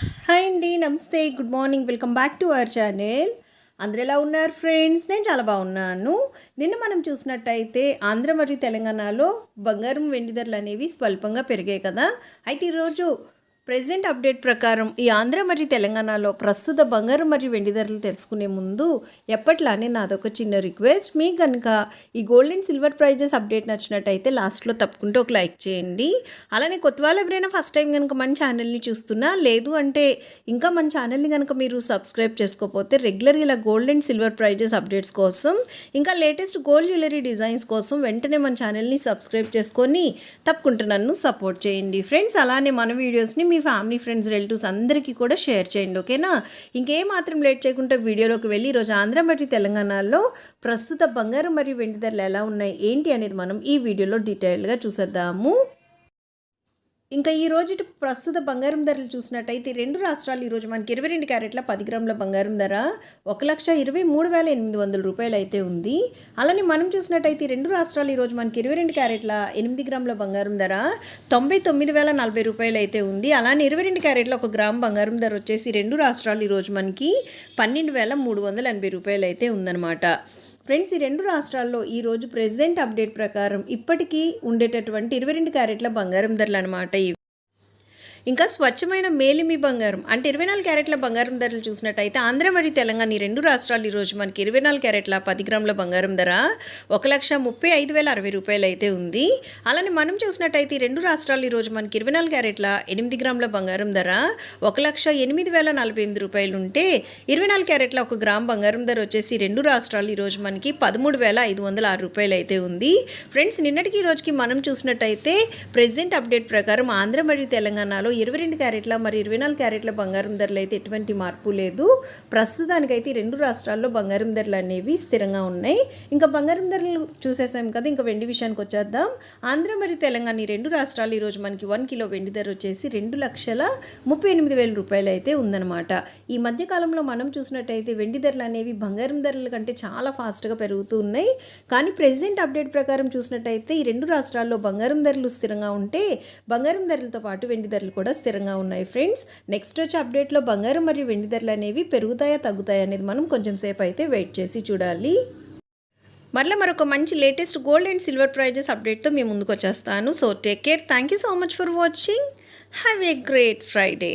Hi అండి నమస్తే good morning welcome back to our channel. అందరు ఎలా ఉన్నారు ఫ్రెండ్స్? నేను చాలా బాగున్నాను. నిన్న మనం చూసినట్టయితే ఆంధ్ర మరియు తెలంగాణలో బంగారం వెండి ధరలు అనేవి స్వల్పంగా పెరిగాయి కదా. అయితే ఈరోజు ప్రెజెంట్ అప్డేట్ ప్రకారం ఈ ఆంధ్ర మరియు తెలంగాణలో ప్రస్తుత బంగారం మరియు వెండి ధరలు తెలుసుకునే ముందు ఎప్పట్లానే నాదొక చిన్న రిక్వెస్ట్. మీకు కనుక ఈ gold and silver prices update నచ్చినట్టయితే లాస్ట్లో తప్పకుండా ఒక లైక్ చేయండి. అలానే కొత్త వాళ్ళు ఎవరైనా ఫస్ట్ టైం కనుక మన ఛానల్ని చూస్తున్నా లేదు అంటే ఇంకా మన ఛానల్ని కనుక మీరు సబ్స్క్రైబ్ చేసుకోకపోతే రెగ్యులర్గా ఇలా gold and silver prices updates కోసం ఇంకా లేటెస్ట్ గోల్డ్ జ్యువెలరీ డిజైన్స్ కోసం వెంటనే మన ఛానల్ని సబ్స్క్రైబ్ చేసుకొని తప్పకుండా నన్ను సపోర్ట్ చేయండి. ఫ్రెండ్స్ అలానే మన వీడియోస్ని మీ ఫ్యామిలీ ఫ్రెండ్స్ రిలేటివ్స్ అందరికీ కూడా షేర్ చేయండి ఓకేనా? ఇంకేం మాత్రం లేట్ చేయకుండా వీడియోలోకి వెళ్ళి ఈరోజు ఆంధ్ర మరియు తెలంగాణలో ప్రస్తుత బంగారం మరియు వెండి ధరలు ఎలా ఉన్నాయి ఏంటి అనేది మనం ఈ వీడియోలో డీటెయిల్గా చూసేద్దాము. ఇంకా ఈ రోజు ప్రస్తుత బంగారం ధరలు చూసినట్టయితే రెండు రాష్ట్రాలు ఈరోజు మనకి ఇరవై రెండు క్యారెట్ల పది గ్రాముల బంగారం ధర ఒక లక్ష ఇరవై మూడు వేల ఎనిమిది వందల రూపాయలు అయితే ఉంది. అలానే మనం చూసినట్టయితే రెండు రాష్ట్రాలు ఈరోజు మనకి ఇరవై రెండు క్యారెట్ల ఎనిమిది గ్రాముల బంగారం ధర తొంభై తొమ్మిది వేల నలభై రూపాయలు అయితే ఉంది. అలానే ఇరవై రెండు క్యారెట్ల ఒక గ్రామ్ బంగారం ధర వచ్చేసి రెండు రాష్ట్రాలు ఈరోజు మనకి పన్నెండు వేల మూడు వందల ఎనభై రూపాయలు అయితే ఉందన్నమాట. ఫ్రెండ్స్ ఈ రెండు రాష్ట్రాల్లో ఈరోజు ప్రెసెంట్ అప్డేట్ ప్రకారం ఇప్పటికీ ఉండేటటువంటి ఇరవై రెండు క్యారెట్ల బంగారం ధరలు అనమాట ఇవి. ఇంకా స్వచ్ఛమైన మేలిమి బంగారం. అంటే ఇరవై నాలుగు క్యారెట్ల బంగారం ధరలు చూసినట్టయితే ఆంధ్ర మరియు తెలంగాణ ఈ రెండు రాష్ట్రాలు ఈరోజు మనకి ఇరవై నాలుగు క్యారెట్ల పది గ్రాముల బంగారం ధర ఒక లక్ష ముప్పై ఐదు వేల అరవై రూపాయలు అయితే ఉంది. అలానే మనం చూసినట్టయితే ఈ రెండు రాష్ట్రాలు ఈరోజు మనకి ఇరవై నాలుగు క్యారెట్ల ఎనిమిది గ్రాముల బంగారం ధర ఒక లక్ష ఎనిమిది వేల నలభై ఎనిమిది రూపాయలు ఉంటే ఇరవై నాలుగు క్యారెట్ల ఒక గ్రామ్ బంగారం ధర వచ్చేసి రెండు రాష్ట్రాలు ఈరోజు మనకి పదమూడు వేల ఐదు వందల ఆరు రూపాయలు అయితే ఉంది. ఫ్రెండ్స్ నిన్నటికి ఈ రోజుకి మనం చూసినట్టయితే ప్రెసెంట్ అప్డేట్ ప్రకారం ఆంధ్ర మరియు తెలంగాణలో ఇరవై రెండు క్యారెట్ల మరి ఇరవై నాలుగు క్యారెట్ల బంగారం ధరలు అయితే ఎటువంటి మార్పు లేదు. ప్రస్తుతానికైతే రెండు రాష్ట్రాల్లో బంగారం ధరలు అనేవి స్థిరంగా ఉన్నాయి. ఇంకా బంగారం ధరలు చూసేసాం కదా ఇంకా వెండి విషయానికి వచ్చేద్దాం. ఆంధ్ర మరియు తెలంగాణ ఈ రెండు రాష్ట్రాలు ఈరోజు మనకి వన్ కిలో వెండి ధర వచ్చేసి రెండు లక్షల ముప్పై ఎనిమిది వేల రూపాయలు అయితే ఉందన్నమాట. ఈ మధ్యకాలంలో మనం చూసినట్టయితే వెండి ధరలు అనేవి బంగారం ధరల కంటే చాలా ఫాస్ట్గా పెరుగుతూ ఉన్నాయి. కానీ ప్రెసెంట్ అప్డేట్ ప్రకారం చూసినట్టయితే ఈ రెండు రాష్ట్రాల్లో బంగారం ధరలు స్థిరంగా ఉంటే బంగారం ధరలతో పాటు వెండి ధరలు కూడా స్థిరంగా ఉన్నాయి ఫ్రెండ్స్. నెక్స్ట్ వచ్చే అప్డేట్లో బంగారం మరియు వెండి ధరలు అనేవి పెరుగుతాయా తగ్గుతాయా అనేది మనం కొంచెం సేపు అయితే వెయిట్ చేసి చూడాలి. మరలా మరొక మంచి latest gold and silver prices అప్డేట్తో మేము ముందుకు వచ్చేస్తాను. So take care thank you so much for watching have a great Friday